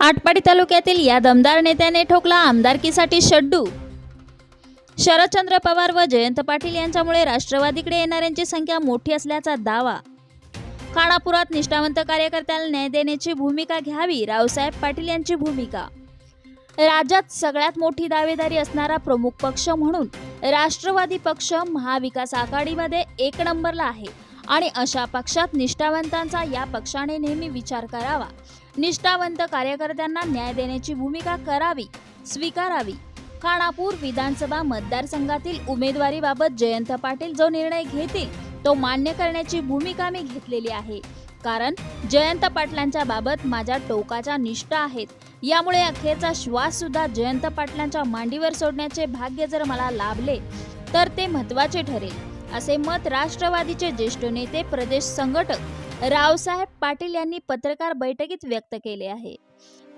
आटपाडी तालुक्यातील या दमदार नेत्याने ठोकला आमदारकीसाठी शड्डू. शरदचंद्र पवार व जयंत पाटील यांच्यामुळे राष्ट्रवादीकडे येणाऱ्यांची संख्या मोठी असल्याचा दावा. खाणापुरात निष्ठावंत कार्यकर्त्याला न्याय देण्याची भूमिका घ्यावी रावसाहेब पाटील यांची भूमिका. राज्यात सगळ्यात मोठी दावेदारी असणारा प्रमुख पक्ष म्हणून राष्ट्रवादी पक्ष महाविकास आघाडीमध्ये एक नंबरला आहे आणि अशा पक्षात निष्ठावंतांचा या पक्षाने नेहमी विचार करावा. निष्ठावंत कार्यकर्त्यांना न्याय देण्याची भूमिका करावी स्वीकारावी. खानापूर विधानसभा मतदारसंघातील उमेदवारीबाबत जयंत पाटील जो निर्णय घेतील तो मान्य करण्याची भूमिका मी घेतलेली आहे. कारण जयंत पाटलांच्या बाबत माझ्या टोकाच्या निष्ठा आहेत. यामुळे अखेरचा श्वास सुद्धा जयंत पाटलांच्या मांडीवर सोडण्याचे भाग्य जर मला लाभले तर ते महत्त्वाचे ठरेल असे मत राष्ट्रवादीचे ज्येष्ठ नेते प्रदेश संघटक रावसाहेब पाटील यांनी पत्रकार बैठकीत व्यक्त केले आहे.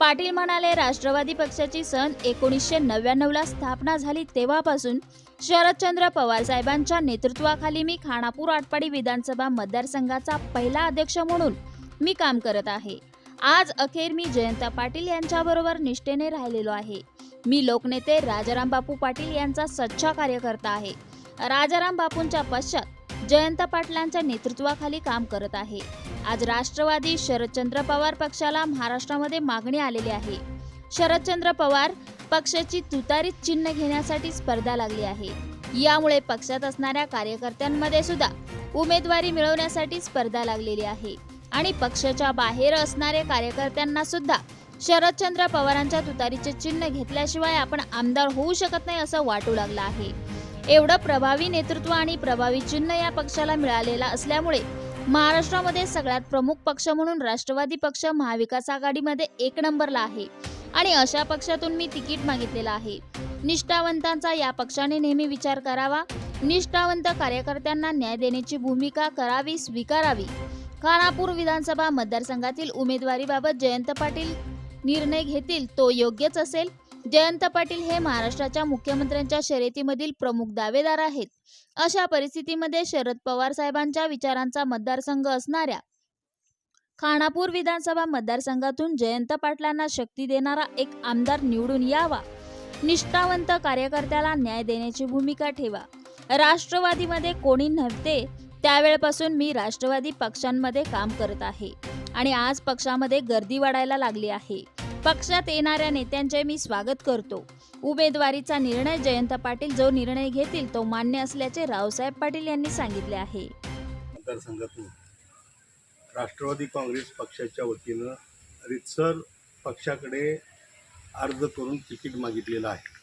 पाटील म्हणाले राष्ट्रवादी पक्षाची सन एकोणीसशे नव्याण्णवला स्थापना झाली तेव्हापासून शरदचंद्र पवार साहेबांच्या नेतृत्वाखाली मी खानापूर आटपाडी विधानसभा मतदारसंघाचा पहिला अध्यक्ष म्हणून मी काम करत आहे. आज अखेर मी जयंत पाटील यांच्याबरोबर निष्ठेने राहिलेलो आहे. मी लोकनेते राजाराम बापू पाटील यांचा सच्चा कार्यकर्ता आहे. राजाराम बापूंच्या पश्चात जयंत पाटलांच्या नेतृत्वाखाली काम करत आहे. आज राष्ट्रवादी शरदचंद्र पवार पक्षाला महाराष्ट्रामध्ये मागणी आलेली आहे. शरदचंद्र पवार पक्षाची तुतारीत चिन्ह घेण्यासाठी स्पर्धा लागली आहे. यामुळे पक्षात असणाऱ्या कार्यकर्त्यांमध्ये सुद्धा उमेदवारी मिळवण्यासाठी स्पर्धा लागलेली आहे. आणि पक्षाच्या बाहेर असणाऱ्या कार्यकर्त्यांना सुद्धा शरदचंद्र पवारांच्या तुतारीचे चिन्ह घेतल्याशिवाय आपण आमदार होऊ शकत नाही असं वाटू लागलं आहे. एवढं प्रभावी नेतृत्व आणि प्रभावी चिन्ह या पक्षाला मिळालेला असल्यामुळे महाराष्ट्रामध्ये सगळ्यात प्रमुख पक्ष म्हणून राष्ट्रवादी पक्ष महाविकास आघाडीमध्ये एक नंबरला आहे. आणि अशा पक्षातून मी तिकीट मागितलेलं आहे. निष्ठावंतांचा या पक्षाने नेहमी विचार करावा. निष्ठावंत कार्यकर्त्यांना न्याय देण्याची भूमिका करावी स्वीकारावी. खानापूर विधानसभा मतदारसंघातील उमेदवारीबाबत जयंत पाटील निर्णय घेतील तो योग्यच असेल. जयंत पाटील हे महाराष्ट्राच्या मुख्यमंत्र्यांच्या शर्यतीमधील प्रमुख दावेदार आहेत. अशा परिस्थितीमध्ये शरद पवार साहेबांच्या विचारांचा मतदारसंघ असणाऱ्या खानापूर विधानसभा मतदारसंघातून जयंत पाटलांना शक्ती देणारा एक आमदार निवडून यावा. निष्ठावंत कार्यकर्त्याला न्याय देण्याची भूमिका ठेवा. राष्ट्रवादीमध्ये कोणी नव्हते त्यावेळेपासून मी राष्ट्रवादी पक्षांमध्ये काम करत आहे आणि आज पक्षामध्ये गर्दी वाढायला लागली आहे. पक्षात येणाऱ्या नेत्यांचे मी स्वागत करतो. उमेदवारीचा निर्णय जयंत पाटील जो निर्णय घेतील तो मान्य असल्याचे रावसाहेब पाटील यांनी सांगितले आहे. मतदारसंघातून राष्ट्रवादी काँग्रेस पक्षाच्या वतीनं रितसर पक्षाकडे अर्ज करून तिकीट मागितलेलं आहे.